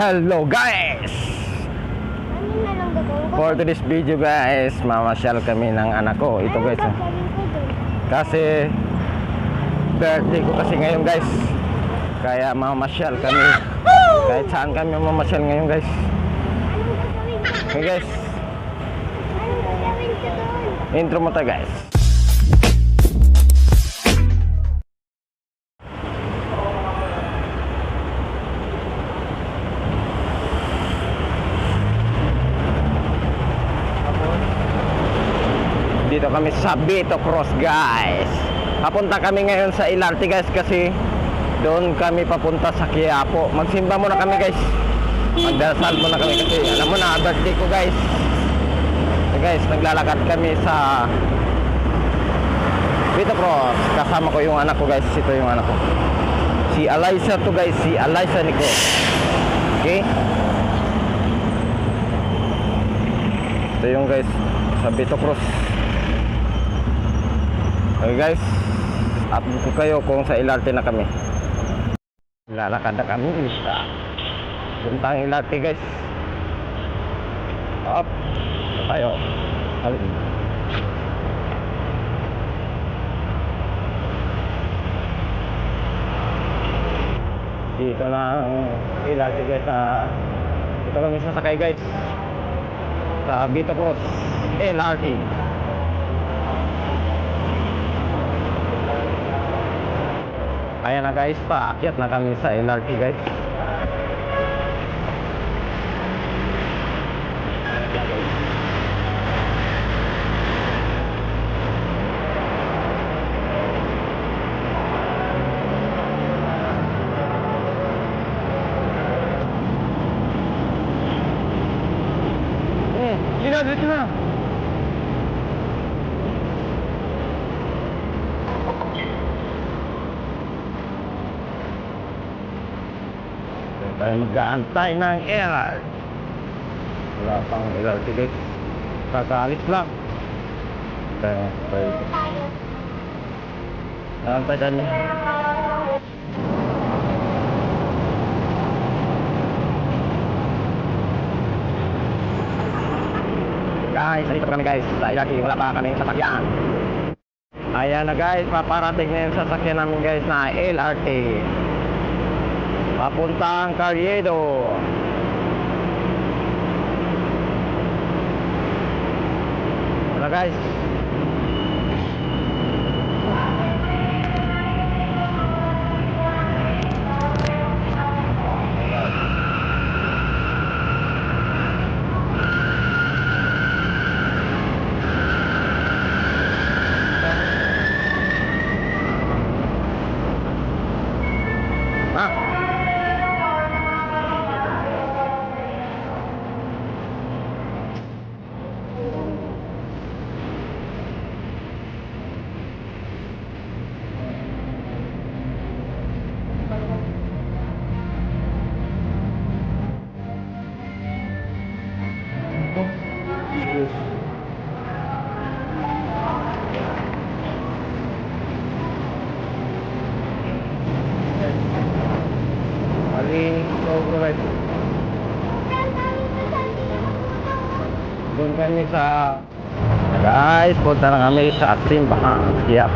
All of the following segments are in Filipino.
Hello guys! Ano? For today's video guys, mamasyal kami ng anak ko. Ito Ano guys. dun? Kasi birthday ko kasi ngayon guys. Kaya mamasyal kami. Kahit saan kami mamasyal ngayon guys. Okay guys, intro mo tayo guys. Dito kami sa Bito Cross guys. Papunta kami ngayon sa Ilarte guys kasi doon kami papunta sa Quiapo. Magsimba muna kami guys. Magdasal muna kami kasi alam mo na birthday ko guys. So guys, naglalakad kami sa Vito Cross. Kasama ko yung anak ko guys. Ito yung anak ko. Si Eliza to guys. Si Eliza Nico. Okay? Ito yung guys. Sa Vito Cross. Okay guys. Update ko kayo kung sa LRT na kami. Lalakad na kami sa puntang LRT guys. Up. Tayo. Alin. Dito na ang LRT guys na dito kami sasakay guys. Sa Vito Cross LRT. Ayan na guys, paakyat na kami sa LRT guys. Eh, yun na, dito na. Doon tayo mag-aantay ng LRT. Wala pang LRT guys. Kakaalis lang. Kaya, kaya. Tayo. Aantay kami. Guys, dito kami guys. Sa LRT, wala pa kami sasakyan. Ayan na guys, paparating na yung sasakyan namin guys na LRT. Papuntang Carriedo. Wala guys. Kami sa... Guys, punta na kami sa Simbahan. Kaya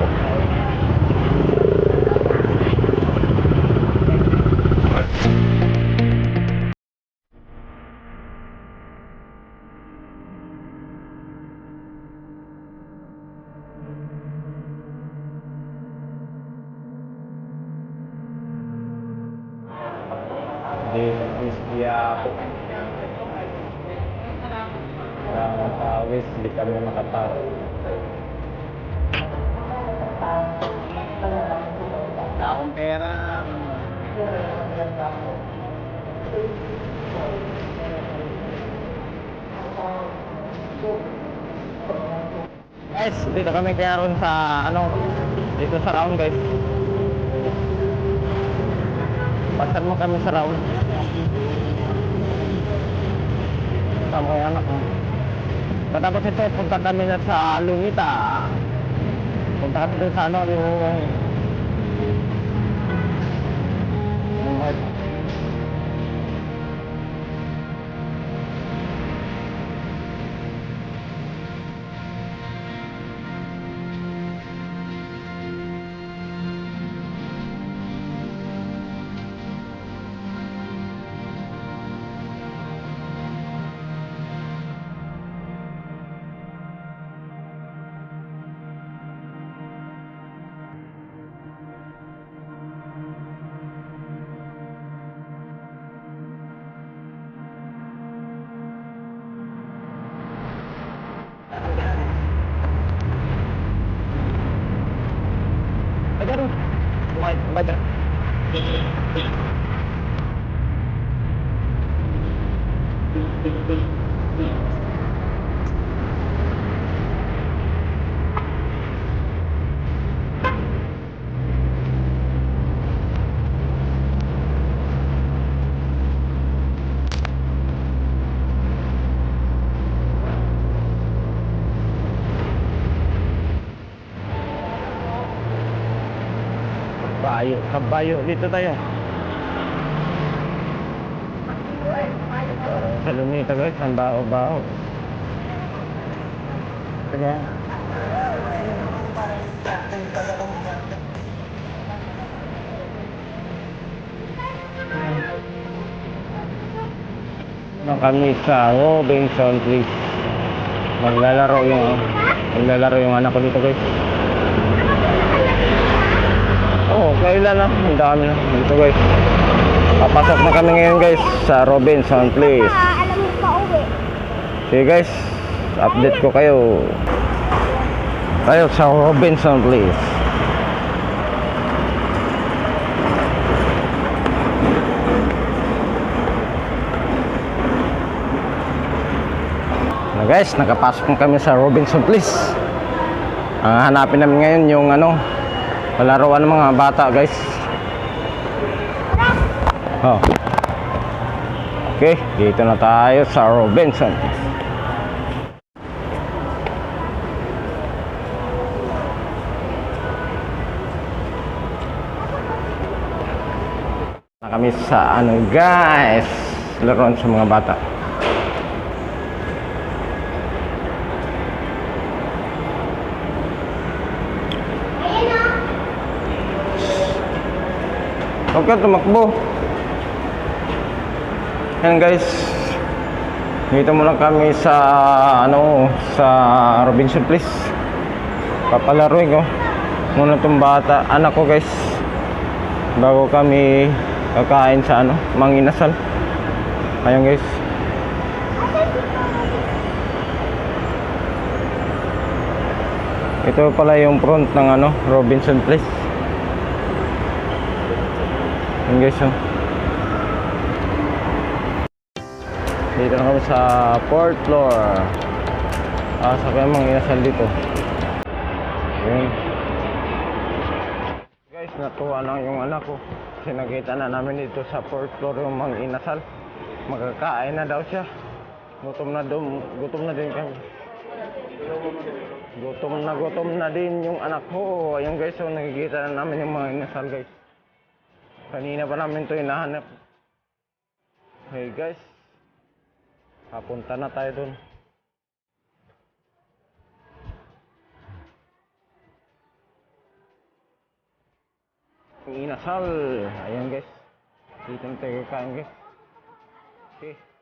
Pera. Guys, dito kami kaya ron sa ano, dito sa round guys. Pasan mo kami sa round. Tama yung anak mo. Patapos ito, punta kami na sa Lungita. Punta kami sa ano, yung Kabayo, kabayo. Dito tayo. Sa lumita guys, ang bao-bao. Sige. Na kami sa Robinson please. Maglalaro yung maglalaro yung anak ko dito guys. Kailan na. Ang dami na. Dito guys. Papasok na kami ngayon guys sa Robinson uwi. Sige guys, update ko kayo. Tayo sa Robinson please. Na guys, nakapasok na kami sa Robinson please. Ang hanapin namin ngayon yung ano, palaruan ng mga bata guys. Oh. Okay, dito na tayo sa Robinson. Na kami sa ano guys, laruan sa mga bata. Huwag ka tumakbo. Yan guys. Dito muna kami sa ano sa Robinson Place. Papalaruin ko muna tong bata, anak ko guys. Bago kami kakain sa ano, manginasal. Ayan guys. Ito pala yung front ng ano, Robinson Place. Ayan guys, oh. Dito na kami sa fourth floor. Ah, sa kaya mga inasal dito. Ayan. Guys, natuwa lang yung anak ko. Kasi nakita na namin dito sa fourth floor yung mga inasal. Magkakain na daw siya. Gutom na dum, gutom na din kami. Gutom na gutom na din yung anak ko. Ayun guys, so nakikita na namin yung mga inasal guys. Kanina pa namin to hinahanap. Hey guys, papunta na tayo dun. Inasal. Ayan guys. Dito na tayo kakain guys. Okay.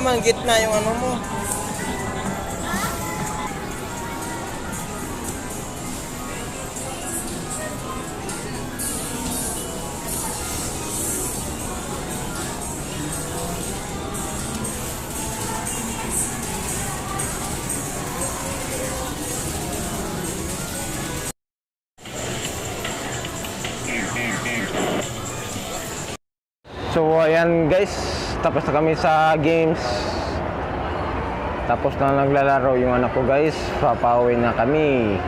Naman gitna yung ano mo. So ayan guys, tapos na kami sa games. Tapos na naglalaro yung anak ko guys, papauwi na kami.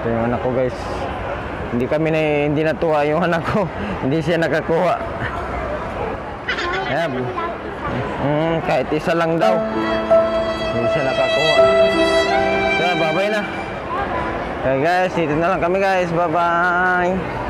Ito yung anak ko guys. Hindi kami na, hindi natuwa yung anak ko. hindi siya nakakuha. Ayan. Mm, kahit isa lang daw. Hindi siya nakakuha. Kaya babay na. Okay guys, dito na lang kami guys. Bye-bye.